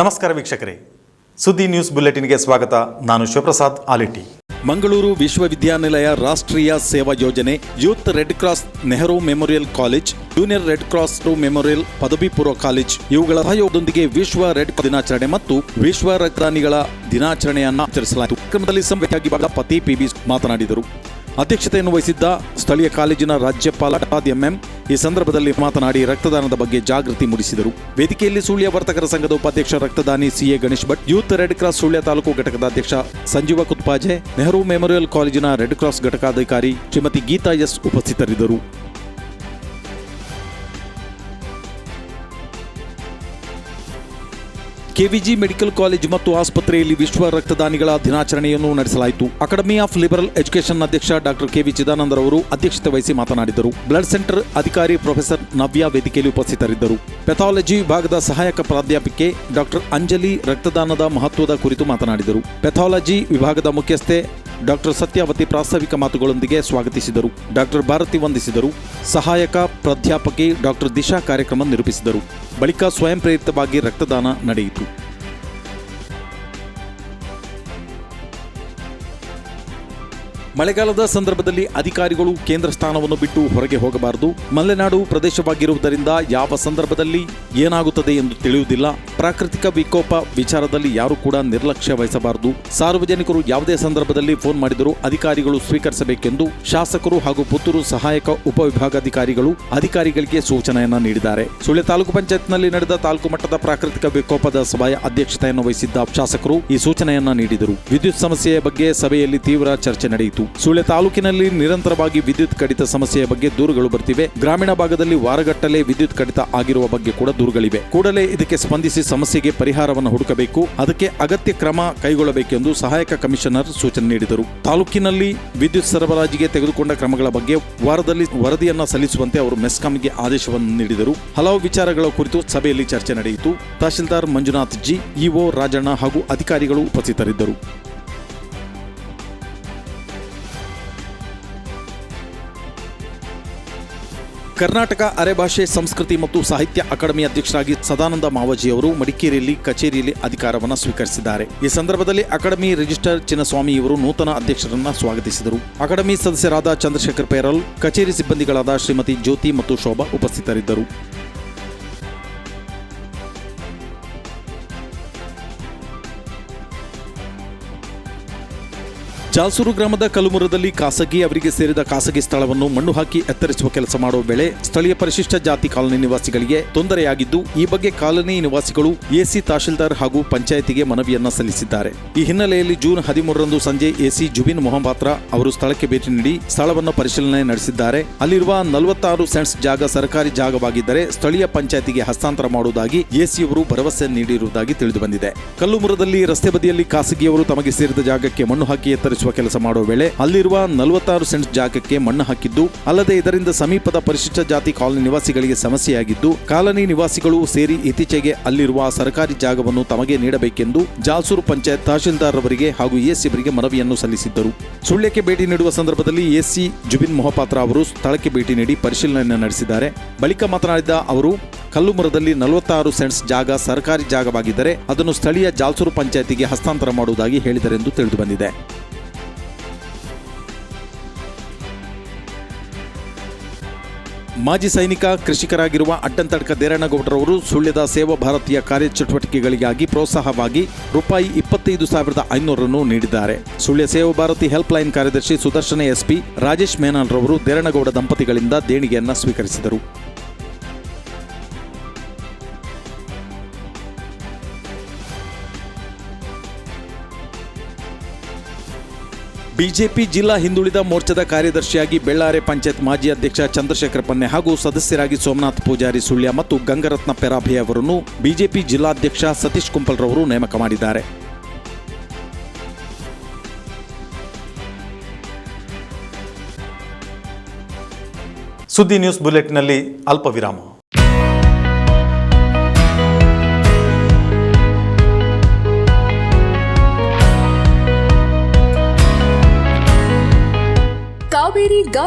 ನಮಸ್ಕಾರ ವೀಕ್ಷಕರೇ. ಸುದ್ದಿ ನ್ಯೂಸ್ ಬುಲೆಟಿನ್ಗೆ ಸ್ವಾಗತ. ನಾನು ಶಿವಪ್ರಸಾದ್ ಆಲಿಟಿ. ಮಂಗಳೂರು ವಿಶ್ವವಿದ್ಯಾನಿಲಯ ರಾಷ್ಟ್ರೀಯ ಸೇವಾ ಯೋಜನೆ youth red cross Nehru memorial college, junior red cross memorial ಪದವಿ ಪೂರ್ವ ಕಾಲೇಜ್ ಇವುಗಳ ಸಹಯೋಗದೊಂದಿಗೆ ವಿಶ್ವ ರೆಡ್ ದಿನಾಚರಣೆ ಮತ್ತು ವಿಶ್ವ ರಕ್ತದಾನಿಗಳ ದಿನಾಚರಣೆಯನ್ನು ಆಚರಿಸಲಾಯಿತು. ಕ್ರಮದಲ್ಲಿ ಭಾಗ ಪತಿ ಪಿಬಿ ಮಾತನಾಡಿದರು. ಅಧ್ಯಕ್ಷತೆಯನ್ನು ವಹಿಸಿದ್ದ ಸ್ಥಳೀಯ ಕಾಲೇಜಿನ ರಾಜ್ಯಪಾಲ ಎಂಎಂ ಈ ಸಂದರ್ಭದಲ್ಲಿ ಮಾತನಾಡಿ ರಕ್ತದಾನದ ಬಗ್ಗೆ ಜಾಗೃತಿ ಮೂಡಿಸಿದರು. ವೇದಿಕೆಯಲ್ಲಿ ಸುಳ್ಯ ವರ್ತಕರ ಸಂಘದ ಉಪಾಧ್ಯಕ್ಷ, ರಕ್ತದಾನಿ CA Ganesh Bhat, youth red cross Sullia taluk ಘಟಕದ ಅಧ್ಯಕ್ಷ ಸಂಜೀವ ಕುತ್ಪಾಜೆ, ನೆಹರು ಮೆಮೋರಿಯಲ್ ಕಾಲೇಜಿನ ರೆಡ್ ಕ್ರಾಸ್ ಘಟಕಾಧಿಕಾರಿ ಶ್ರೀಮತಿ ಗೀತಾ ಎಸ್ ಉಪಸ್ಥಿತರಿದ್ದರು. ಕೆವಿಜಿ ಮೆಡಿಕಲ್ ಕಾಲೇಜ್ ಮತ್ತು ಆಸ್ಪತ್ರೆಯಲ್ಲಿ ವಿಶ್ವ ರಕ್ತದಾನಿಗಳ ದಿನಾಚರಣೆಯನ್ನು ನಡೆಸಲಾಯಿತು. ಅಕಾಡೆಮಿ ಆಫ್ ಲಿಬರಲ್ ಎಜುಕೇಷನ್ ಅಧ್ಯಕ್ಷ ಡಾಕ್ಟರ್ ಕೆವಿ ಚಿದಾನಂದರವರು ಅಧ್ಯಕ್ಷತೆ ವಹಿಸಿ ಮಾತನಾಡಿದರು. ಬ್ಲಡ್ ಸೆಂಟರ್ ಅಧಿಕಾರಿ ಪ್ರೊಫೆಸರ್ ನವ್ಯ ವೇದಿಕೆಯಲ್ಲಿ ಉಪಸ್ಥಿತರಿದ್ದರು. ಪೆಥಾಲಜಿ ವಿಭಾಗದ ಸಹಾಯಕ ಪ್ರಾಧ್ಯಾಪಿಕೆ ಡಾಕ್ಟರ್ ಅಂಜಲಿ ರಕ್ತದಾನದ ಮಹತ್ವದ ಕುರಿತು ಮಾತನಾಡಿದರು. ಪೆಥಾಲಜಿ ವಿಭಾಗದ ಮುಖ್ಯಸ್ಥೆ ಡಾಕ್ಟರ್ ಸತ್ಯಾವತಿ ಪ್ರಾಸ್ತಾವಿಕ ಮಾತುಗಳೊಂದಿಗೆ ಸ್ವಾಗತಿಸಿದರು. ಡಾಕ್ಟರ್ ಭಾರತಿ ವಂದಿಸಿದರು. ಸಹಾಯಕ ಪ್ರಾಧ್ಯಾಪಕಿ ಡಾಕ್ಟರ್ ದಿಶಾ ಕಾರ್ಯಕ್ರಮ ನಿರೂಪಿಸಿದರು. ಬಳಿಕ ಸ್ವಯಂ ಪ್ರೇರಿತವಾಗಿ ರಕ್ತದಾನ ನಡೆಯಿತು. ಮಳೆಗಾಲದ ಸಂದರ್ಭದಲ್ಲಿ ಅಧಿಕಾರಿಗಳು ಕೇಂದ್ರ ಸ್ಥಾನವನ್ನು ಬಿಟ್ಟು ಹೊರಗೆ ಹೋಗಬಾರದು. ಮಲೆನಾಡು ಪ್ರದೇಶವಾಗಿರುವುದರಿಂದ ಯಾವ ಸಂದರ್ಭದಲ್ಲಿ ಏನಾಗುತ್ತದೆ ಎಂದು ತಿಳಿಯುವುದಿಲ್ಲ. ಪ್ರಾಕೃತಿಕ ವಿಕೋಪ ವಿಚಾರದಲ್ಲಿ ಯಾರು ಕೂಡ ನಿರ್ಲಕ್ಷ್ಯ ವಹಿಸಬಾರದು. ಸಾರ್ವಜನಿಕರು ಯಾವುದೇ ಸಂದರ್ಭದಲ್ಲಿ ಫೋನ್ ಮಾಡಿದರೂ ಅಧಿಕಾರಿಗಳು ಸ್ವೀಕರಿಸಬೇಕೆಂದು ಶಾಸಕರು ಹಾಗೂ ಪುತ್ತೂರು ಸಹಾಯಕ ಉಪವಿಭಾಗಾಧಿಕಾರಿಗಳು ಅಧಿಕಾರಿಗಳಿಗೆ ಸೂಚನೆಯನ್ನ ನೀಡಿದ್ದಾರೆ. ಸುಳ್ಯ ತಾಲೂಕು ಪಂಚಾಯತ್ನಲ್ಲಿ ನಡೆದ ತಾಲೂಕು ಮಟ್ಟದ ಪ್ರಾಕೃತಿಕ ವಿಕೋಪದ ಸಭೆಯ ಅಧ್ಯಕ್ಷತೆಯನ್ನು ವಹಿಸಿದ್ದ ಶಾಸಕರು ಈ ಸೂಚನೆಯನ್ನ ನೀಡಿದರು. ವಿದ್ಯುತ್ ಸಮಸ್ಯೆಯ ಬಗ್ಗೆ ಸಭೆಯಲ್ಲಿ ತೀವ್ರ ಚರ್ಚೆ ನಡೆಯಿತು. ಸುಳ್ಯ ತಾಲೂಕಿನಲ್ಲಿ ನಿರಂತರವಾಗಿ ವಿದ್ಯುತ್ ಕಡಿತ ಸಮಸ್ಯೆಯ ಬಗ್ಗೆ ದೂರುಗಳು ಬರ್ತಿವೆ. ಗ್ರಾಮೀಣ ಭಾಗದಲ್ಲಿ ವಾರಗಟ್ಟಲೆ ವಿದ್ಯುತ್ ಕಡಿತ ಆಗಿರುವ ಬಗ್ಗೆ ಕೂಡ ದೂರುಗಳಿವೆ. ಕೂಡಲೇ ಇದಕ್ಕೆ ಸ್ಪಂದಿಸಿ ಸಮಸ್ಯೆಗೆ ಪರಿಹಾರವನ್ನು ಹುಡುಕಬೇಕು. ಅದಕ್ಕೆ ಅಗತ್ಯ ಕ್ರಮ ಕೈಗೊಳ್ಳಬೇಕೆಂದು ಸಹಾಯಕ ಕಮಿಷನರ್ ಸೂಚನೆ ನೀಡಿದರು. ತಾಲೂಕಿನಲ್ಲಿ ವಿದ್ಯುತ್ ಸರಬರಾಜಿಗೆ ತೆಗೆದುಕೊಂಡ ಕ್ರಮಗಳ ಬಗ್ಗೆ ವಾರದಲ್ಲಿ ವರದಿಯನ್ನು ಸಲ್ಲಿಸುವಂತೆ ಅವರು ಮೆಸ್ಕಾಂಗೆ ಆದೇಶವನ್ನು ನೀಡಿದರು. ಹಲವು ವಿಚಾರಗಳ ಕುರಿತು ಸಭೆಯಲ್ಲಿ ಚರ್ಚೆ ನಡೆಯಿತು. ತಹಶೀಲ್ದಾರ್ ಮಂಜುನಾಥ್ ಜಿ, ಇಒ ರಾಜಣ್ಣ ಹಾಗೂ ಅಧಿಕಾರಿಗಳು ಉಪಸ್ಥಿತರಿದ್ದರು. ಕರ್ನಾಟಕ ಅರೆಭಾಷೆ ಸಂಸ್ಕೃತಿ ಮತ್ತು ಸಾಹಿತ್ಯ ಅಕಾಡೆಮಿ ಅಧ್ಯಕ್ಷರಾಗಿ ಸದಾನಂದ ಮಾವಜಿ ಅವರು ಮಡಿಕೇರಿಯಲ್ಲಿ ಕಚೇರಿಯಲ್ಲಿ ಅಧಿಕಾರವನ್ನು ಸ್ವೀಕರಿಸಿದ್ದಾರೆ. ಈ ಸಂದರ್ಭದಲ್ಲಿ ಅಕಾಡೆಮಿ ರಿಜಿಸ್ಟರ್ ಚಿನ್ನಸ್ವಾಮಿ ಇವರು ನೂತನ ಅಧ್ಯಕ್ಷರನ್ನ ಸ್ವಾಗತಿಸಿದರು. ಅಕಾಡೆಮಿ ಸದಸ್ಯರಾದ ಚಂದ್ರಶೇಖರ್ ಪೇರಲ್, ಕಚೇರಿ ಸಿಬ್ಬಂದಿಗಳಾದ ಶ್ರೀಮತಿ ಜ್ಯೋತಿ ಮತ್ತು ಶೋಭಾ ಉಪಸ್ಥಿತರಿದ್ದರು. ಜಾಲ್ಸೂರು ಗ್ರಾಮದ ಕಲುಮುರದಲ್ಲಿ ಖಾಸಗಿ ಅವರಿಗೆ ಸೇರಿದ ಖಾಸಗಿ ಸ್ಥಳವನ್ನು ಮಣ್ಣು ಹಾಕಿ ಎತ್ತರಿಸುವ ಕೆಲಸ ಮಾಡುವ ವೇಳೆ ಸ್ಥಳೀಯ ಪರಿಶಿಷ್ಟ ಜಾತಿ ಕಾಲೋನಿ ನಿವಾಸಿಗಳಿಗೆ ತೊಂದರೆಯಾಗಿದ್ದು, ಈ ಬಗ್ಗೆ ಕಾಲೋನಿ ನಿವಾಸಿಗಳು ಎಸಿ ತಹಶೀಲ್ದಾರ್ ಹಾಗೂ ಪಂಚಾಯತಿಗೆ ಮನವಿಯನ್ನ ಸಲ್ಲಿಸಿದ್ದಾರೆ. ಈ ಹಿನ್ನೆಲೆಯಲ್ಲಿ ಜೂನ್ ಹದಿಮೂರರಂದು ಸಂಜೆ ಎಸಿ ಜುಬಿನ್ ಮೊಹಮಾತ್ರ ಅವರು ಸ್ಥಳಕ್ಕೆ ಭೇಟಿ ನೀಡಿ ಸ್ಥಳವನ್ನು ಪರಿಶೀಲನೆ ನಡೆಸಿದ್ದಾರೆ. ಅಲ್ಲಿರುವ ನಲವತ್ತಾರು ಸೆಂಟ್ಸ್ ಜಾಗ ಸರ್ಕಾರಿ ಜಾಗವಾಗಿದ್ದರೆ ಸ್ಥಳೀಯ ಪಂಚಾಯತಿಗೆ ಹಸ್ತಾಂತರ ಮಾಡುವುದಾಗಿ ಎಸಿಯವರು ಭರವಸೆ ನೀಡಿರುವುದಾಗಿ ತಿಳಿದುಬಂದಿದೆ. ಕಲ್ಲುಮುರದಲ್ಲಿ ರಸ್ತೆ ಬದಿಯಲ್ಲಿ ಖಾಸಗಿಯವರು ತಮಗೆ ಸೇರಿದ ಜಾಗಕ್ಕೆ ಮಣ್ಣು ಹಾಕಿ ಎತ್ತರಿಸುವ ಕೆಲಸ ಮಾಡುವ ವೇಳೆ ಅಲ್ಲಿರುವ ನಲವತ್ತಾರು ಸೆಂಟ್ ಜಾಗಕ್ಕೆ ಮಣ್ಣು ಹಾಕಿದ್ದು, ಅಲ್ಲದೆ ಇದರಿಂದ ಸಮೀಪದ ಪರಿಶಿಷ್ಟ ಜಾತಿ ಕಾಲೋನಿ ನಿವಾಸಿಗಳಿಗೆ ಸಮಸ್ಯೆಯಾಗಿದ್ದು, ಕಾಲನಿ ನಿವಾಸಿಗಳು ಸೇರಿ ಇತ್ತೀಚೆಗೆ ಅಲ್ಲಿರುವ ಸರ್ಕಾರಿ ಜಾಗವನ್ನು ತಮಗೆ ನೀಡಬೇಕೆಂದು ಜಾಲ್ಸೂರು ಪಂಚಾಯತ್ ತಹಶೀಲ್ದಾರ್ ಅವರಿಗೆ ಹಾಗೂ ಎಸಿ ಅವರಿಗೆ ಮನವಿಯನ್ನು ಸಲ್ಲಿಸಿದ್ದರು. ಸುಳ್ಯಕ್ಕೆ ಭೇಟಿ ನೀಡುವ ಸಂದರ್ಭದಲ್ಲಿ ಎಸ್ಸಿ ಜುಬಿನ್ ಮೊಹಪಾತ್ರ ಅವರು ಸ್ಥಳಕ್ಕೆ ಭೇಟಿ ನೀಡಿ ಪರಿಶೀಲನೆ ನಡೆಸಿದ್ದಾರೆ. ಬಳಿಕ ಮಾತನಾಡಿದ ಅವರು, ಕಲ್ಲುಮರದಲ್ಲಿ ನಲವತ್ತಾರು ಸೆಂಟ್ಸ್ ಜಾಗ ಸರ್ಕಾರಿ ಜಾಗವಾಗಿದ್ದರೆ ಅದನ್ನು ಸ್ಥಳೀಯ ಜಾಲ್ಸೂರು ಪಂಚಾಯತಿಗೆ ಹಸ್ತಾಂತರ ಮಾಡುವುದಾಗಿ ಹೇಳಿದರೆಂದು ತಿಳಿದುಬಂದಿದೆ. ಮಾಜಿ ಸೈನಿಕ, ಕೃಷಿಕರಾಗಿರುವ ಅಡ್ಡಂತಡ್ಕ ದೇರಣ್ಣಗೌಡರವರು ಸುಳ್ಯದ ಸೇವಾ ಭಾರತೀಯ ಕಾರ್ಯಚಟುವಟಿಕೆಗಳಿಗಾಗಿ ಪ್ರೋತ್ಸಾಹವಾಗಿ ರೂಪಾಯಿ ಇಪ್ಪತ್ತೈದು ಸಾವಿರದ ಐನೂರನ್ನು ನೀಡಿದ್ದಾರೆ. ಸುಳ್ಯ ಸೇವಾ ಭಾರತಿ ಹೆಲ್ಪ್ ಲೈನ್ ಕಾರ್ಯದರ್ಶಿ ಸುದರ್ಶನ ಎಸ್ಪಿ ರಾಜೇಶ್ ಮೇನನ್ರವರು ದೇರಣ್ಣಗೌಡ ದಂಪತಿಗಳಿಂದ ದೇಣಿಗೆಯನ್ನು ಸ್ವೀಕರಿಸಿದರು. ಬಿಜೆಪಿ ಜಿಲ್ಲಾ ಹಿಂದುಳಿದ ಮೋರ್ಚಾದ ಕಾರ್ಯದರ್ಶಿಯಾಗಿ ಬೆಳ್ಳಾರೆ ಪಂಚಾಯತ್ ಮಾಜಿ ಅಧ್ಯಕ್ಷ ಚಂದ್ರಶೇಖರ ಪನ್ನೆ ಹಾಗೂ ಸದಸ್ಯರಾಗಿ ಸೋಮನಾಥ್ ಪೂಜಾರಿ ಸುಳ್ಯ ಮತ್ತು ಗಂಗರತ್ನ ಪೆರಾಭೆ ಅವರನ್ನು ಬಿಜೆಪಿ ಜಿಲ್ಲಾಧ್ಯಕ್ಷ ಸತೀಶ್ ಕುಂಪಲ್ ರವರು ನೇಮಕ ಮಾಡಿದ್ದಾರೆ. ಸುದ್ದಿ ನ್ಯೂಸ್ ಬುಲೆಟ್ನಲ್ಲಿ ಅಲ್ಪ ವಿರಾಮ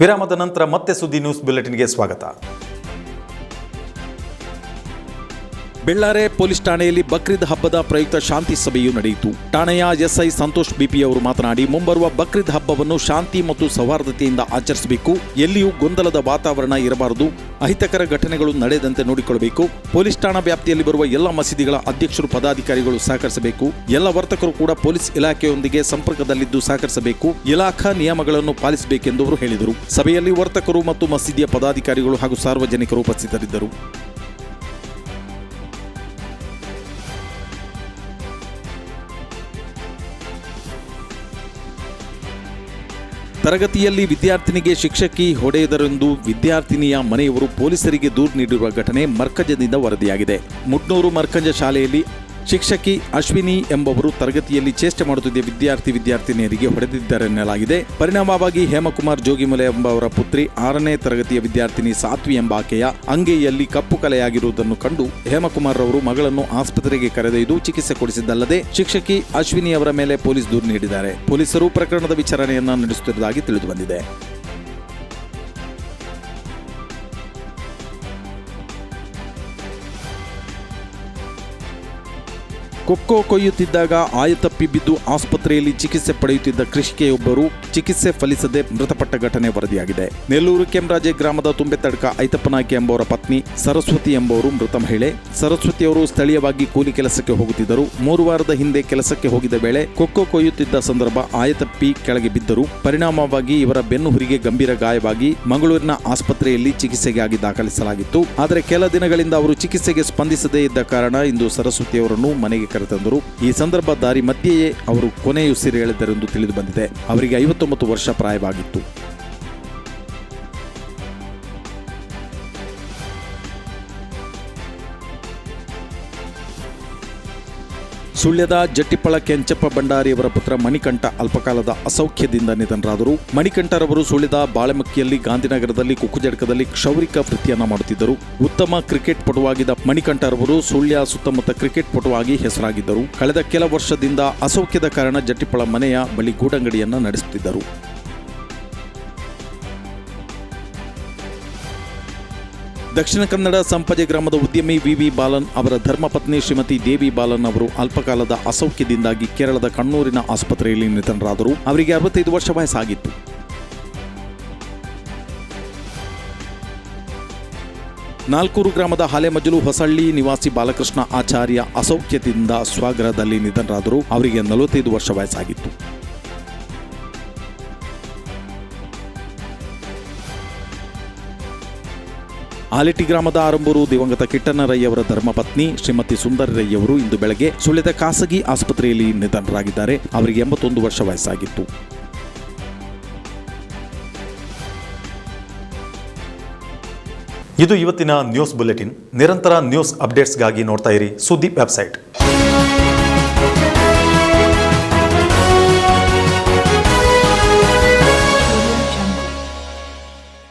ವಿರಾಮದ ನಂತರ ಮತ್ತೆ ಸುದ್ದಿ ನ್ಯೂಸ್ ಬುಲೆಟಿನ್ಗೆ ಸ್ವಾಗತ. ಬೆಳ್ಳಾರೆ ಪೊಲೀಸ್ ಠಾಣೆಯಲ್ಲಿ ಬಕ್ರೀದ್ ಹಬ್ಬದ ಪ್ರಯುಕ್ತ ಶಾಂತಿ ಸಭೆಯು ನಡೆಯಿತು. ಠಾಣೆಯ ಎಸ್ಐ ಸಂತೋಷ್ ಬಿಪಿ ಅವರು ಮಾತನಾಡಿ, ಮುಂಬರುವ ಬಕ್ರೀದ್ ಹಬ್ಬವನ್ನು ಶಾಂತಿ ಮತ್ತು ಸೌಹಾರ್ದತೆಯಿಂದ ಆಚರಿಸಬೇಕು. ಎಲ್ಲಿಯೂ ಗೊಂದಲದ ವಾತಾವರಣ ಇರಬಾರದು. ಅಹಿತಕರ ಘಟನೆಗಳು ನಡೆದಂತೆ ನೋಡಿಕೊಳ್ಳಬೇಕು. ಪೊಲೀಸ್ ಠಾಣಾ ವ್ಯಾಪ್ತಿಯಲ್ಲಿ ಬರುವ ಎಲ್ಲ ಮಸೀದಿಗಳ ಅಧ್ಯಕ್ಷರು, ಪದಾಧಿಕಾರಿಗಳು ಸಹಕರಿಸಬೇಕು. ಎಲ್ಲ ವರ್ತಕರು ಕೂಡ ಪೊಲೀಸ್ ಇಲಾಖೆಯೊಂದಿಗೆ ಸಂಪರ್ಕದಲ್ಲಿದ್ದು ಸಹಕರಿಸಬೇಕು. ಇಲಾಖಾ ನಿಯಮಗಳನ್ನು ಪಾಲಿಸಬೇಕೆಂದು ಅವರು ಹೇಳಿದರು. ಸಭೆಯಲ್ಲಿ ವರ್ತಕರು ಮತ್ತು ಮಸೀದಿಯ ಪದಾಧಿಕಾರಿಗಳು ಹಾಗೂ ಸಾರ್ವಜನಿಕರು ಉಪಸ್ಥಿತರಿದ್ದರು. ತರಗತಿಯಲ್ಲಿ ವಿದ್ಯಾರ್ಥಿನಿಗೆ ಶಿಕ್ಷಕಿ ಹೊಡೆಯದರೆಂದು ವಿದ್ಯಾರ್ಥಿನಿಯ ಮನೆಯವರು ಪೊಲೀಸರಿಗೆ ದೂರು ನೀಡಿರುವ ಘಟನೆ ಮರ್ಕಜದಿಂದ ವರದಿಯಾಗಿದೆ. ಮುಟ್ನೂರು ಮರ್ಕಜ ಶಾಲೆಯಲ್ಲಿ ಶಿಕ್ಷಕಿ ಅಶ್ವಿನಿ ಎಂಬವರು ತರಗತಿಯಲ್ಲಿ ಚೇಷ್ಟೆ ಮಾಡುತ್ತಿದ್ದ ವಿದ್ಯಾರ್ಥಿ ವಿದ್ಯಾರ್ಥಿನಿಯರಿಗೆ ಹೊಡೆದಿದ್ದರೆನ್ನಲಾಗಿದೆ ಪರಿಣಾಮವಾಗಿ ಹೇಮಕುಮಾರ್ ಜೋಗಿಮಲೆ ಎಂಬವರ ಪುತ್ರಿ ಆರನೇ ತರಗತಿಯ ವಿದ್ಯಾರ್ಥಿನಿ ಸಾತ್ವಿ ಎಂಬ ಆಕೆಯ ಅಂಗೈಯಲ್ಲಿ ಕಪ್ಪು ಕಲೆಯಾಗಿರುವುದನ್ನು ಕಂಡು ಹೇಮಕುಮಾರ್ ಅವರು ಮಗಳನ್ನು ಆಸ್ಪತ್ರೆಗೆ ಕರೆದೊಯ್ದು ಚಿಕಿತ್ಸೆ ಕೊಡಿಸಿದ್ದಲ್ಲದೆ ಶಿಕ್ಷಕಿ ಅಶ್ವಿನಿ ಅವರ ಮೇಲೆ ಪೊಲೀಸ್ ದೂರು ನೀಡಿದ್ದಾರೆ. ಪೊಲೀಸರು ಪ್ರಕರಣದ ವಿಚಾರಣೆಯನ್ನು ನಡೆಸುತ್ತಿರುವುದಾಗಿ ತಿಳಿದುಬಂದಿದೆ. ಕೊಕ್ಕೋ ಕೊಯ್ಯುತ್ತಿದ್ದಾಗ ಆಯತಪ್ಪಿ ಬಿದ್ದು ಆಸ್ಪತ್ರೆಯಲ್ಲಿ ಚಿಕಿತ್ಸೆ ಪಡೆಯುತ್ತಿದ್ದ ಕೃಷಿಕೆಯೊಬ್ಬರು ಚಿಕಿತ್ಸೆ ಫಲಿಸದೆ ಮೃತಪಟ್ಟ ಘಟನೆ ವರದಿಯಾಗಿದೆ. ನೆಲ್ಲೂರು ಕೆಂರಾಜೆ ಗ್ರಾಮದ ತುಂಬೆತಡ್ಕ ಐತಪ್ಪನಾಯ್ಕೆ ಎಂಬವರ ಪತ್ನಿ ಸರಸ್ವತಿ ಎಂಬವರು ಮೃತ ಮಹಿಳೆ. ಸರಸ್ವತಿಯವರು ಸ್ಥಳೀಯವಾಗಿ ಕೂಲಿ ಕೆಲಸಕ್ಕೆ ಹೋಗುತ್ತಿದ್ದರು. ಮೂರು ವಾರದ ಹಿಂದೆ ಕೆಲಸಕ್ಕೆ ಹೋಗಿದ್ದ ವೇಳೆ ಕೊಕ್ಕೋ ಕೊಯ್ಯುತ್ತಿದ್ದ ಸಂದರ್ಭ ಆಯತಪ್ಪಿ ಕೆಳಗೆ ಬಿದ್ದರು. ಪರಿಣಾಮವಾಗಿ ಇವರ ಬೆನ್ನು ಹುರಿಗೆ ಗಂಭೀರ ಗಾಯವಾಗಿ ಮಂಗಳೂರಿನ ಆಸ್ಪತ್ರೆಯಲ್ಲಿ ಚಿಕಿತ್ಸೆಗಾಗಿ ದಾಖಲಿಸಲಾಗಿತ್ತು. ಆದರೆ ಕೆಲ ದಿನಗಳಿಂದ ಅವರು ಚಿಕಿತ್ಸೆಗೆ ಸ್ಪಂದಿಸದೇ ಇದ್ದ ಕಾರಣ ಇಂದು ಸರಸ್ವತಿಯವರನ್ನು ಮನೆಗೆ ಕರೆತಂದರು ಈ ಸಂದರ್ಭ ದಾರಿ ಮಧ್ಯೆಯೇ ಅವರು ಕೊನೆಯುಸಿರೆಳೆದರೆಂದು ತಿಳಿದು ಬಂದಿದೆ. ಅವರಿಗೆ ಐವತ್ತೊಂಬತ್ತು ವರ್ಷ ಪ್ರಾಯವಾಗಿತ್ತು. ಸುಳ್ಯದ ಜಟ್ಟಿಪ್ಪಳ ಕೆಂಚಪ್ಪ ಭಂಡಾರಿಯವರ ಪುತ್ರ ಮಣಿಕಂಠ ಅಲ್ಪಕಾಲದ ಅಸೌಖ್ಯದಿಂದ ನಿಧನರಾದರು. ಮಣಿಕಂಠರವರು ಸುಳ್ಯದ ಬಾಳೆಮಕ್ಕಿಯಲ್ಲಿ ಗಾಂಧಿನಗರದಲ್ಲಿ ಕುಕ್ಕುಜಡಕದಲ್ಲಿ ಕ್ಷೌರಿಕ ವೃತ್ತಿಯನ್ನ ಮಾಡುತ್ತಿದ್ದರು. ಉತ್ತಮ ಕ್ರಿಕೆಟ್ ಪಟುವಾಗಿದ್ದ ಮಣಿಕಂಠರವರು ಸುಳ್ಯ ಸುತ್ತಮುತ್ತ ಕ್ರಿಕೆಟ್ ಪಟುವಾಗಿ ಹೆಸರಾಗಿದ್ದರು. ಕಳೆದ ಕೆಲ ವರ್ಷದಿಂದ ಅಸೌಖ್ಯದ ಕಾರಣ ಜಟ್ಟಿಪ್ಪಳ ಮನೆಯ ಬಳಿ ಗೂಡಂಗಡಿಯನ್ನು ನಡೆಸುತ್ತಿದ್ದರು. ದಕ್ಷಿಣ ಕನ್ನಡ ಸಂಪಜೆ ಗ್ರಾಮದ ಉದ್ಯಮಿ ವಿವಿ ಬಾಲನ್ ಅವರ ಧರ್ಮಪತ್ನಿ ಶ್ರೀಮತಿ ದೇವಿ ಬಾಲನ್ ಅವರು ಅಲ್ಪಕಾಲದ ಅಸೌಖ್ಯದಿಂದಾಗಿ ಕೇರಳದ ಕಣ್ಣೂರಿನ ಆಸ್ಪತ್ರೆಯಲ್ಲಿ ನಿಧನರಾದರು. ಅವರಿಗೆ ಅರವತ್ತೈದು ವರ್ಷ ವಯಸ್ಸಾಗಿತ್ತು. ನಾಲ್ಕೂರು ಗ್ರಾಮದ ಹಾಲೆಮಜಲು ಹೊಸಳ್ಳಿ ನಿವಾಸಿ ಬಾಲಕೃಷ್ಣ ಆಚಾರ್ಯ ಅಸೌಖ್ಯದಿಂದ ಸ್ವಗೃಹದಲ್ಲಿ ನಿಧನರಾದರು. ಅವರಿಗೆ ನಲವತ್ತೈದು ವರ್ಷ ವಯಸ್ಸಾಗಿತ್ತು. ಆಲೆಟಿ ಗ್ರಾಮದ ಆರಂಭರು ದಿವಂಗತ ಕಿಟ್ಟನರಯ್ಯವರ ರೈಯವರ ಧರ್ಮಪತ್ನಿ ಶ್ರೀಮತಿ ಸುಂದರ ರೈಯವರು ಇಂದು ಬೆಳಗ್ಗೆ ಸುಳ್ಯದ ಖಾಸಗಿ ಆಸ್ಪತ್ರೆಯಲ್ಲಿ ನಿಧನರಾಗಿದ್ದಾರೆ. ಅವರಿಗೆ ಎಂಬತ್ತೊಂದು ವರ್ಷ ವಯಸ್ಸಾಗಿತ್ತು. ಇದು ಇವತ್ತಿನ ನ್ಯೂಸ್ ಬುಲೆಟಿನ್. ನಿರಂತರ ನ್ಯೂಸ್ ಅಪ್ಡೇಟ್ಸ್ಗಾಗಿ ನೋಡ್ತಾ ಇರಿ ಸುದ್ದಿ ವೆಬ್ಸೈಟ್.